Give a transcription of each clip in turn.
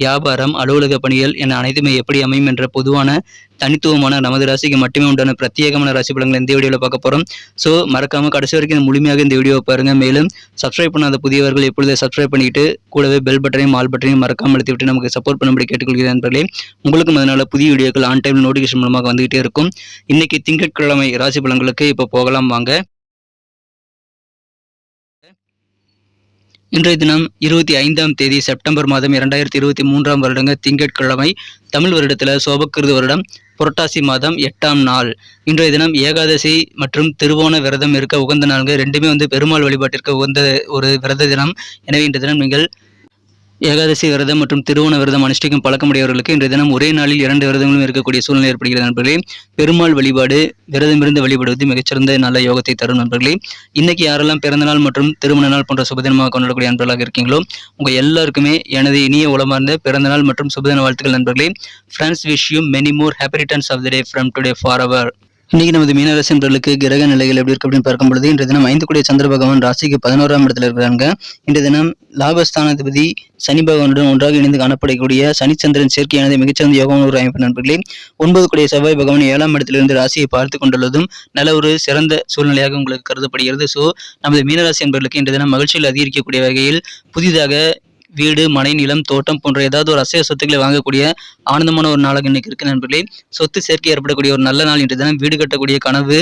வியாபாரம் அலுவலக பணிகள் என அனைத்துமே எப்படி அமையும் என்ற பொதுவான தனித்துவமான நமது ராசிக்கு மட்டுமே உண்டான பிரத்யேகமான ராசி பலன்களை இந்த வீடியோவில் பார்க்க போகிறோம் ஸோ மறக்காமல் கடைசி வரைக்கும் இந்த முழுமையாக இந்த வீடியோவை பாருங்கள் மேலும் சப்ஸ்கிரைப் பண்ணாத புதியவர்கள் எப்பொழுது சப்ஸ்கிரைப் பண்ணிட்டு கூடவே பெல் பட்டனையும் ஆல் பட்டனையும் மறக்காமல் அழுத்தி விட்டு நமக்கு சப்போர்ட் பண்ணும்படி கேட்டுக்கொள்கிறேன் நண்பர்களே. உங்களுக்கும் அதனால் புதிய வீடியோக்கள் ஆன் டைம் நோட்டிஃபிகேஷன் மூலமாக வந்துகிட்டே இருக்கும். இன்னைக்கு திங்கட்கிழமை ராசி பலன்களுக்கு இப்போ போகலாம் வாங்க. இன்றைய தினம் இருபத்தி ஐந்தாம் தேதி செப்டம்பர் மாதம் இரண்டாயிரத்தி இருபத்தி மூன்றாம் வருடங்க திங்கட்கிழமை தமிழ் வருடத்தில் சோபக்கிருது வருடம் புரட்டாசி மாதம் எட்டாம் நாள். இன்றைய தினம் ஏகாதசி மற்றும் திருவோண விரதம் இருக்க உகந்த நாள்கள் ரெண்டுமே வந்து பெருமாள் வழிபாட்டிற்கு உகந்த ஒரு விரத தினம். எனவே இன்றைய தினம் நீங்கள் ஏகாதசி விரதம் மற்றும் திருவோண விரதம் அனுஷ்டிக்கும் பழக்கமுடையவர்களுக்கு இன்றைய தினம் ஒரே நாளில் இரண்டு விரதங்களும் இருக்கக்கூடிய சூழ்நிலை ஏற்படுகிறது நண்பர்களே. பெருமாள் வழிபாடு விரதம் இருந்து வழிபடுவது மிகச்சிறந்த நல்ல யோகத்தை தரும் நண்பர்களே. இன்னைக்கு யாரெல்லாம் பிறந்த நாள் மற்றும் திருமண நாள் போன்ற சுபதினமாக கொண்டாடக்கூடிய நண்பர்களாக இருக்கீங்களோ உங்க எல்லாருக்குமே எனது இனிய உளமார்ந்த பிறந்த நாள் மற்றும் சுபதின வாழ்த்துக்கள் நண்பர்களே. Friends wish you many more happy returns of the day from today for our இன்னைக்கு நமது மீனராசி நண்பர்களுக்கு கிரக நிலைகள் எப்படி இருக்கு அப்படின்னு பார்க்கும் பொழுது இன்றைய தினம் ஐந்து கூடிய சந்திர பகவான் ராசிக்கு பதினோராம் இடத்துல இருக்கிறாங்க. இன்றைய தினம் லாபஸ்தானாதிபதி சனி பகவானுடன் ஒன்றாக இணைந்து காணப்படக்கூடிய சனிச்சந்திரன் சேர்க்கையானது மிகச்சிறந்த யோகம் ஒரு அமைப்பு நண்பர்களே. ஒன்பது கூடிய செவ்வாய் பகவான் ஏழாம் இடத்திலிருந்து ராசியை பார்த்து கொண்டுள்ளதும் நல்ல ஒரு சிறந்த சூழ்நிலையாக உங்களுக்கு கருதப்படுகிறது. ஸோ நமது மீனராசி நண்பர்களுக்கு இன்றைய தினம் மகிழ்ச்சியில் அதிகரிக்கக்கூடிய வகையில் புதிதாக வீடு மனை நிலம் தோட்டம் போன்ற ஏதாவது ஒரு அசைவ சொத்துக்களை வாங்கக்கூடிய ஆனந்தமான ஒரு நாளாக இன்னைக்கு இருக்கு நண்பர்களே. சொத்து சேர்க்கை ஏற்படக்கூடிய ஒரு நல்ல நாள் இன்று தினம் வீடு கட்டக்கூடிய கனவு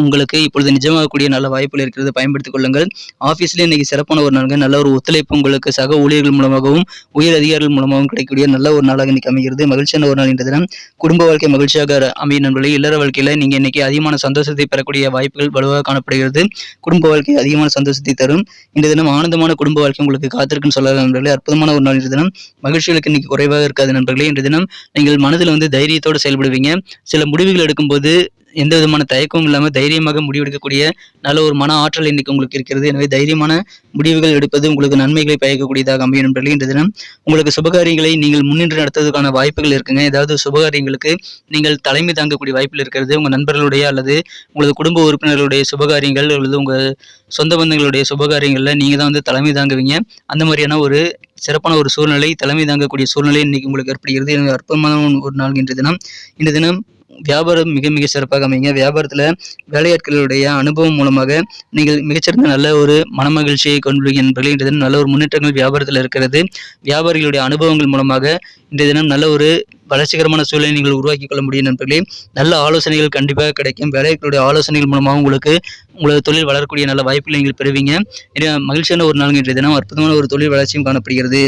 உங்களுக்கு இப்பொழுது நிஜமாகக்கூடிய நல்ல வாய்ப்புகள் இருக்கிறது பயன்படுத்திக் கொள்ளுங்கள். ஆஃபீஸ்லேயே இன்னைக்கு சிறப்பான ஒரு நாள்கள் நல்ல ஒரு ஒத்துழைப்பு உங்களுக்கு சக ஊழியர்கள் மூலமாகவும் உயர் அதிகாரிகள் மூலமாகவும் கிடைக்கக்கூடிய நல்ல ஒரு நாளாக இன்னைக்கு அமைகிறது. மகிழ்ச்சியான ஒரு நாள் இன்று தினம் குடும்ப வாழ்க்கை மகிழ்ச்சியாக அமையும் நண்பர்களே. இல்லற வாழ்க்கையில நீங்க இன்னைக்கு அதிகமான சந்தோஷத்தை பெறக்கூடிய வாய்ப்புகள் வலுவாக காணப்படுகிறது. குடும்ப வாழ்க்கை அதிகமான சந்தோஷத்தை தரும். இந்த தினம் ஆனந்தமான குடும்ப வாழ்க்கை உங்களுக்கு காத்திருக்குன்னு சொல்லலாம் நண்பர்களே. அற்புதமான ஒரு நாள் இன்று தினம். மகிழ்ச்சிகளுக்கு இன்னைக்கு குறைவாக இருக்காது நண்பர்களே. இன்று தினம் நீங்கள் மனதில் வந்து தைரியத்தோடு செயல்படுவீங்க. சில முடிவுகள் எடுக்கும்போது எந்த விதமான தயக்கமும் இல்லாமல் தைரியமாக முடிவெடுக்கக்கூடிய நல்ல ஒரு மன ஆற்றல் இன்னைக்கு உங்களுக்கு இருக்கிறது. எனவே தைரியமான முடிவுகள் எடுப்பது உங்களுக்கு நன்மைகளை பயக்கக்கூடியதாக அமையும் நண்பர்களே இந்த தினம். உங்களுக்கு சுபகாரியங்களை நீங்கள் முன்னின்று நடத்துவதற்கான வாய்ப்புகள் இருக்குங்க. ஏதாவது சுபகாரியங்களுக்கு நீங்கள் தலைமை தாங்கக்கூடிய வாய்ப்புகள் இருக்கிறது. உங்கள் நண்பர்களுடைய அல்லது உங்களது குடும்ப உறுப்பினர்களுடைய சுபகாரியங்கள் அல்லது உங்கள் சொந்த பந்தங்களுடைய சுபகாரியங்களில் நீங்கள் தான் வந்து தலைமை தாங்குவீங்க. அந்த மாதிரியான ஒரு சிறப்பான ஒரு சூழ்நிலை தலைமை தாங்கக்கூடிய சூழ்நிலை இன்னைக்கு உங்களுக்கு ஏற்படுகிறது. எனவே அற்புதமான ஒரு நாள் இன்று தினம். இந்த தினம் வியாபாரம் மிக மிக சிறப்பாக அமைங்க. வியாபாரத்தில் வேலையாட்களுடைய அனுபவம் மூலமாக நீங்கள் மிகச்சிறந்த நல்ல ஒரு மனமகிழ்ச்சியை கொண்டுள்ளீங்க என்பதில் இன்றைய தினம் நல்ல ஒரு முன்னேற்றங்கள் வியாபாரத்தில் இருக்கிறது. வியாபாரிகளுடைய அனுபவங்கள் மூலமாக இன்றைய தினம் நல்ல ஒரு வளர்ச்சிகரமான சூழலை நீங்கள் உருவாக்கி கொள்ள முடியும் நண்பர்களே நல்ல ஆலோசனைகள் கண்டிப்பாக கிடைக்கும். வேலைகளுடைய ஆலோசனைகள் மூலமாக உங்களுக்கு உங்களது தொழில் வளரக்கூடிய நல்ல வாய்ப்புகளை நீங்கள் பெறுவீங்க. மகிழ்ச்சியான ஒரு நாள் இன்றைய தினம். அற்புதமான ஒரு தொழில் வளர்ச்சியும் காணப்படுகிறது.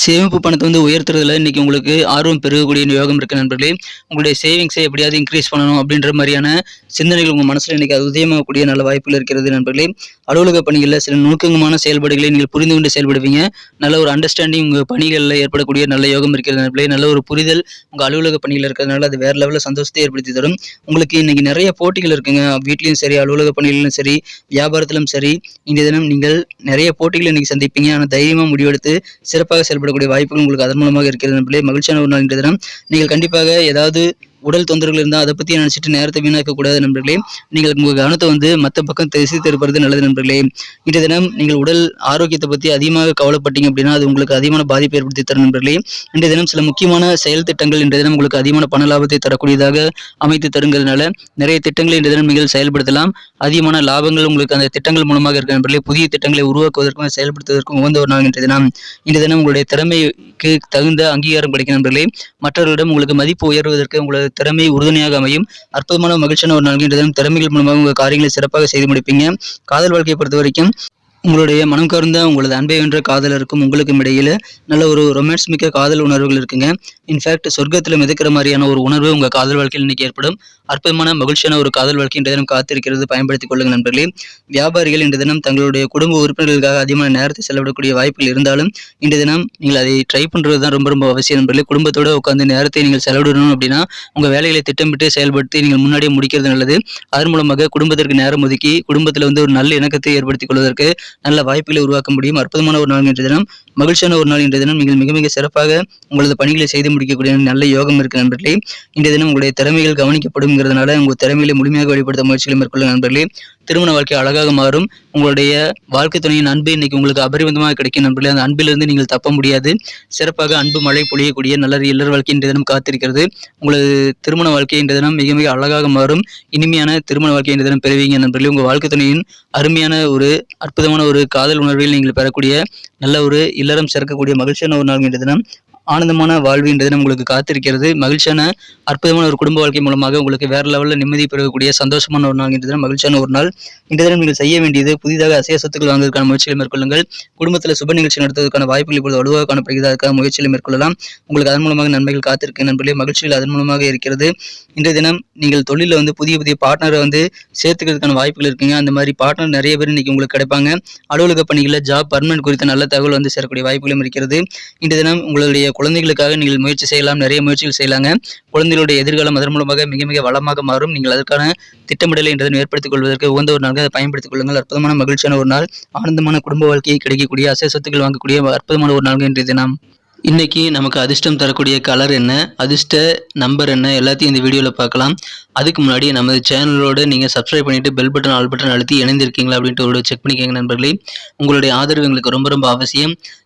சேமிப்பு பணத்தை வந்து உயர்த்துறதுல இன்னைக்கு உங்களுக்கு ஆர்வம் பெருகக்கூடிய யோகம் இருக்கு நண்பர்களே. உங்களுடைய சேவிங்ஸை எப்படியாவது இன்க்ரீஸ் பண்ணணும் அப்படின்ற மாதிரியான சிந்தனைகள் உங்கள் மனசில் இன்னைக்கு அது உதயமாகக்கூடிய நல்ல வாய்ப்புகள் இருக்கிறது நண்பர்களே. அலுவலக பணிகளில் சில நுணுக்கமான செயல்பாடுகளை நீங்கள் புரிந்து கொண்டு செயல்படுவீங்க. நல்ல ஒரு அண்டர்ஸ்டாண்டிங் உங்கள் பணிகளில் ஏற்படக்கூடிய நல்ல யோகம் இருக்கிறது நண்பர்களே. நல்ல ஒரு புரிதல் உங்கள் அலுவலக பணியில் இருக்கிறதுனால அது வேற லெவலில் சந்தோஷத்தை ஏற்படுத்தி தரும். உங்களுக்கு இன்னைக்கு நிறைய போட்டிகள் இருக்குங்க. வீட்லையும் சரி அலுவலக பணிகளிலும் சரி வியாபாரத்திலும் சரி இன்றைய தினம் நீங்கள் நிறைய போட்டிகளை இன்னைக்கு சந்திப்பீங்க. ஆனால் தைரியமாக முடிவெடுத்து சிறப்பாக ஏற்படக்கூடிய வாய்ப்புகள் உங்களுக்கு அதன் மூலமாக இருக்கிறது. நண்பர்களே மகிழ்ச்சியான ஒரு நாள் தினம். நீங்கள் கண்டிப்பாக ஏதாவது உடல் தொந்தரவுகள் இருந்தால் அதை பற்றி நினச்சிட்டு நேரத்தை வீணாக்க கூடாது நண்பர்களே. நீங்கள் உங்கள் கவனத்தை வந்து மற்ற பக்கம் திசை திருப்பது நல்லது நண்பர்களே. இன்றைய தினம் நீங்கள் உடல் ஆரோக்கியத்தை பற்றி அதிகமாக கவலைப்பட்டீங்க அப்படின்னா அது உங்களுக்கு அதிகமான பாதிப்பை ஏற்படுத்தி தரும் நண்பர்களே. இன்றைய தினம் சில முக்கியமான செயல் திட்டங்கள் இன்றைய தினம் உங்களுக்கு அதிகமான பண லாபத்தை தரக்கூடியதாக அமைத்து தருங்கிறதுனால நிறைய திட்டங்களை இன்றைய தினம் நீங்கள் செயல்படுத்தலாம். அதிகமான லாபங்கள் உங்களுக்கு அந்த திட்டங்கள் மூலமாக இருக்க நண்பர்களே. புதிய திட்டங்களை உருவாக்குவதற்கும் செயல்படுத்துவதற்கும் உகந்த ஒரு நாள் இன்றைய தினம். இன்றைய தினம் உங்களுடைய திறமைக்கு தகுந்த அங்கீகாரம் கிடைக்கும் நண்பர்களே. மற்றவர்களிடம் உங்களுக்கு மதிப்பு உயர்வதற்கு உங்களது திறமை உறுதுணையாக அமையும். அற்புதமான மகிழ்ச்சியான ஒரு நாள் தினம் திறமைகள் மூலமாக உங்கள் காரியங்களை சிறப்பாக செய்து முடிப்பீங்க. காதல் வாழ்க்கையை பொறுத்த வரைக்கும் உங்களுடைய மனம் கருந்த உங்களது அன்பை வென்ற காதலருக்கும் உங்களுக்கும் இடையில நல்ல ஒரு ரொமான்ஸ் மிக்க காதல் உணர்வுகள் இருக்குங்க. இன்ஃபேக்ட் சொர்க்கத்தில் மிதக்கிற மாதிரியான ஒரு உணர்வு உங்கள் காதல் வாழ்க்கையில் இன்னைக்கு ஏற்படும். அற்புதமான மகிழ்ச்சியான ஒரு காதல் வாழ்க்கை இன்றைய தினம் காத்திருக்கிறது. பயன்படுத்திக் கொள்ளுங்கள் நண்பர்களே. வியாபாரிகள் இன்றைய தினம் தங்களுடைய குடும்ப உறுப்பினர்களுக்காக அதிகமான நேரத்தை செலவிடக்கூடிய வாய்ப்புகள் இருந்தாலும் இன்றைய தினம் நீங்கள் அதை ட்ரை பண்ணுறது தான் ரொம்ப ரொம்ப அவசியம் நண்பர்களே. குடும்பத்தோடு உட்காந்து நேரத்தை நீங்கள் செலவிடணும் அப்படின்னா உங்கள் வேலைகளை திட்டமிட்டு செயல்படுத்தி நீங்கள் முன்னாடியே முடிக்கிறது நல்லது. அதன் மூலமாக குடும்பத்திற்கு நேரம் ஒதுக்கி குடும்பத்தில் வந்து ஒரு நல்ல இணக்கத்தை ஏற்படுத்திக் கொள்வதற்கு நல்ல வாய்ப்புகளை உருவாக்க முடியும். அற்புதமான ஒரு நாள் என்ற தினம். மகிழ்ச்சியான ஒரு நாள் என்ற தினம். நீங்கள் மிக மிக சிறப்பாக உங்களது பணிகளை செய்து முடிக்கக்கூடிய நல்ல யோகம் இருக்கு நண்பர்களே. இன்றைய தினம் உங்களுடைய திறமைகள் கவனிக்கப்படும்ங்கிறதுனால உங்கள் திறமைகளை முழுமையாக வெளிப்படுத்த முயற்சிகளை மேற்கொள்ள நண்பர்களே. திருமண வாழ்க்கை அழகாக மாறும். உங்களுடைய வாழ்க்கை துணையின் அன்பு இன்னைக்கு உங்களுக்கு அபரிமிதமாக கிடைக்கும் நண்பர்களே. அந்த அன்பிலிருந்து நீங்கள் தப்ப முடியாது. சிறப்பாக அன்பு மழை பொழியக்கூடிய நல்ல இல்லற வாழ்க்கை இன்றைய தினம் காத்திருக்கிறது. உங்களது திருமண வாழ்க்கை இன்றைய தினம் மிக மிக அழகாக மாறும். இனிமையான திருமண வாழ்க்கை இன்றைய தினம் பெறுவீங்க நண்பர்களே. உங்கள் வாழ்க்கை துணையின் அருமையான ஒரு அற்புதமான ஒரு காதல் உணர்வில் நீங்கள் பெறக்கூடிய நல்ல ஒரு இல்லறம் சிறக்கக்கூடிய மகிழ்ச்சியான ஒரு நாள் இன்றைய தினம் ஆனந்தமான வாழ்வு உங்களுக்கு காத்திருக்கிறது. மகிழ்ச்சியான அற்புதமான ஒரு குடும்ப வாழ்க்கை மூலமாக உங்களுக்கு வேற லெவலில் நிம்மதி பெறக்கூடிய சந்தோஷமான ஒரு நாள் இன்றைய தினம் மகிழ்ச்சியான ஒரு நாள். இன்றைய தினம் நீங்கள் செய்ய வேண்டியது புதிதாக அசைய சொத்துக்கள் வாங்குவதற்கான முயற்சிகளை மேற்கொள்ளுங்கள். குடும்பத்தில் சுப நிகழ்ச்சி நடத்துவதற்கான வாய்ப்புகள் இப்பொழுது வலுவாக காணப்படுகிறது அதுக்காக முயற்சிகளை மேற்கொள்ளலாம். உங்களுக்கு அதன் மூலமாக நன்மைகள் காத்திருக்கு நண்பர்களே மகிழ்ச்சிகள் அதன் மூலமாக இருக்கிறது. இன்றைய தினம் நீங்கள் தொழிலில் வந்து புதிய புதிய பார்ட்னரை வந்து சேர்த்துக்கிறதுக்கான வாய்ப்புகள் இருக்குங்க. அந்த மாதிரி பார்ட்னர் நிறைய பேர் இன்னைக்கு உங்களுக்கு கிடைப்பாங்க. அலுவலக பணிகளில் ஜாப் பர்மனன்ட் குறித்த நல்ல தகவல் வந்து சேரக்கூடிய வாய்ப்புகளும் இருக்கிறது. இன்றைய தினம் உங்களுடைய குழந்தைகளுக்காக நீங்கள் முயற்சி செய்யலாம் நிறைய முயற்சிகள் செய்யலாங்க. குழந்தைகளுடைய எதிர்காலம் அதன் மூலமாக மிக மிக வளமாக மாறும். நீங்கள் அதற்கான திட்டமிடலை என்றதை ஏற்படுத்திக் கொள்வதற்கு உகந்த ஒரு நாளாக அதை பயன்படுத்திக் கொள்ளுங்கள். அற்புதமான மகிழ்ச்சியான ஒரு நாள். ஆனந்தமான குடும்ப வாழ்க்கையை கிடைக்கக்கூடிய அசை சொத்துக்கள் வாங்கக்கூடிய அற்புதமான ஒரு நாள் இன்றைய தினம். இன்றைக்கி நமக்கு அதிர்ஷ்டம் தரக்கூடிய கலர் என்ன? அதிர்ஷ்ட நம்பர் என்ன? எல்லாத்தையும் இந்த வீடியோவில் பார்க்கலாம். அதுக்கு முன்னாடி நமது சேனலோடு நீங்கள் சப்ஸ்கிரைப் பண்ணிவிட்டு பெல் பட்டன் ஆல் பட்டன் அழுத்தி இணைந்திருக்கீங்களா அப்படின்ட்டு ஒரு செக் பண்ணிக்கோங்க நண்பர்களே. உங்களுடைய ஆதரவு எங்களுக்கு ரொம்ப ரொம்ப அவசியம்.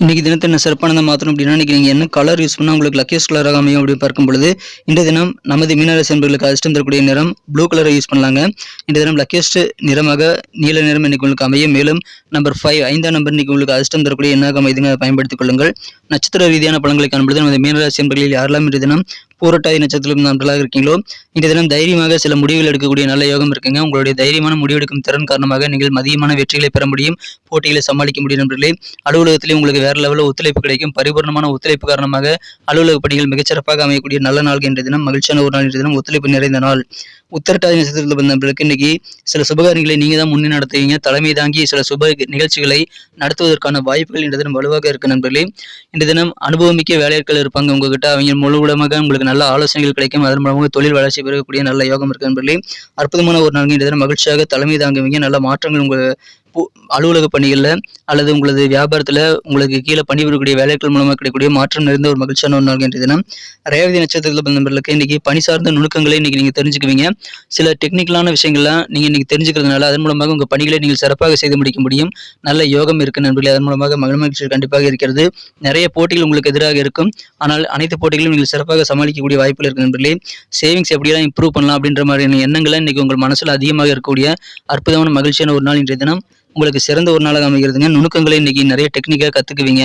இன்றைக்கி தினத்தை என்ன சிறப்பானதை மாற்றணும் அப்படின்னா இன்னைக்கு நீங்கள் என்ன கலர் யூஸ் பண்ணால் உங்களுக்கு லக்கியஸ்ட் கலராக அமையும் அப்படின்னு பார்க்கும் பொழுது இந்த தினம் நமது மீனராசி என்பர்களுக்கு அதிர்ஷ்டம் தரக்கூடிய நிறம் ப்ளூ கலரை யூஸ் பண்ணலாங்க. இந்த தினம் லக்கியஸ்ட் நிறமாக நீல நிறம் இன்னைக்கு உங்களுக்கு அமையும். மேலும் நம்பர் ஃபைவ் ஐந்தாம் நம்பர் இன்னைக்கு உங்களுக்கு அதிர்ஷ்டம் தரக்கூடிய என்னாக அமைதுங்க அதை பயன்படுத்திக் கொள்ளுங்கள். நட்சத்திர ரீதியான பழங்களை காணும்பொழுது நமது மீனராசி என்பர்களில் யாரெல்லாம் இன்றைய தினம் பூரட்டாதி நட்சத்திரம் நண்பர்களாக இருக்கீங்களோ? இன்றைய தினம் தைரியமாக சில முடிவுகள் எடுக்கக்கூடிய நல்ல யோகம் இருக்குங்க. உங்களுடைய தைரியமான முடிவெடுக்கும் திறன் காரணமாக நீங்கள் மதியமான வெற்றிகளை பெற முடியும். போட்டிகளை சமாளிக்க முடியும் நண்பர்களே. அலுவலகத்திலே உங்களுக்கு வேற லெவலில் ஒத்துழைப்பு கிடைக்கும். பரிபூர்ணமான ஒத்துழைப்பு காரணமாக அலுவலக பணிகள் மிகச்சிறப்பாக அமையக்கூடிய நல்ல நாள் என்ற தினம். மகிழ்ச்சியான ஒரு நாள் என்ற தினம். ஒத்துழைப்பு நிறைந்த நாள். உத்தரட்டாதி நட்சத்திரத்தில் வந்த இன்னைக்கு சில சுபகாரியங்களை நீங்க தான் முன்னே நடத்துவீங்க. தலைமை தாங்கி சில சுப நிகழ்ச்சிகளை நடத்துவதற்கான வாய்ப்புகள் இன்று தினம் வலுவாக இருக்கு நண்பர்களே. இன்று தினம் அனுபவமிக்க வேலையாட்கள் இருப்பாங்க உங்ககிட்ட. அவங்க முழுவடமாக உங்களுக்கு நல்ல ஆலோசனைகள் கிடைக்கும். அதன் மூலமாக தொழில் வளர்ச்சி பெறக்கூடிய நல்ல யோகம் இருக்கு நண்பர்களே. அற்புதமான ஒரு நாள் இன்று தினம் மகிழ்ச்சியாக தலைமை தாங்குவீங்க. நல்ல மாற்றங்கள் உங்கள் அலுவலக பணிகளில் அல்லது உங்களது வியாபாரத்தில் உங்களுக்கு கீழே பணிபுரியக்கூடிய வேலைகள் மூலமாக கிடைக்கக்கூடிய மாற்றம் நிறைந்த ஒரு மகிழ்ச்சியான ஒரு நாள் இன்றைய ரேவதி நட்சத்திரத்தில் பிறந்த நண்பர்களுக்கு பணி சார்ந்த நுணுக்கங்களை இன்னைக்கு நீங்கள் தெரிஞ்சுக்குவீங்க. சில டெக்னிக்கலான விஷயங்கள்லாம் நீங்கள் இன்றைக்கி தெரிஞ்சுக்கிறதுனால அதன் மூலமாக உங்கள் பணிகளை நீங்கள் சிறப்பாக செய்து முடிக்க முடியும். நல்ல யோகம் இருக்கு நண்பர்களே அதன் மூலமாக மகிழ் மகிழ்ச்சி கண்டிப்பாக இருக்கிறது. நிறைய போட்டிகள் உங்களுக்கு எதிராக இருக்கும். ஆனால் அனைத்து போட்டிகளும் நீங்கள் சிறப்பாக சமாளிக்கக்கூடிய வாய்ப்புகள் இருக்கு நண்பர்களே. சேவிங்ஸ் எப்படியெல்லாம் இம்ப்ரூவ் பண்ணலாம் அப்படின்ற மாதிரியான எண்ணங்களை இன்றைக்கி உங்கள் மனசில் அதிகமாக இருக்கக்கூடிய அற்புதமான மகிழ்ச்சியான ஒரு நாள் இன்றைய தினம். உங்களுக்கு சிறந்த ஒரு நாளாக அமைகிறதுங்க. நுணுக்கங்களை இன்னைக்கு நிறைய டெக்னிக்காக கற்றுக்குவீங்க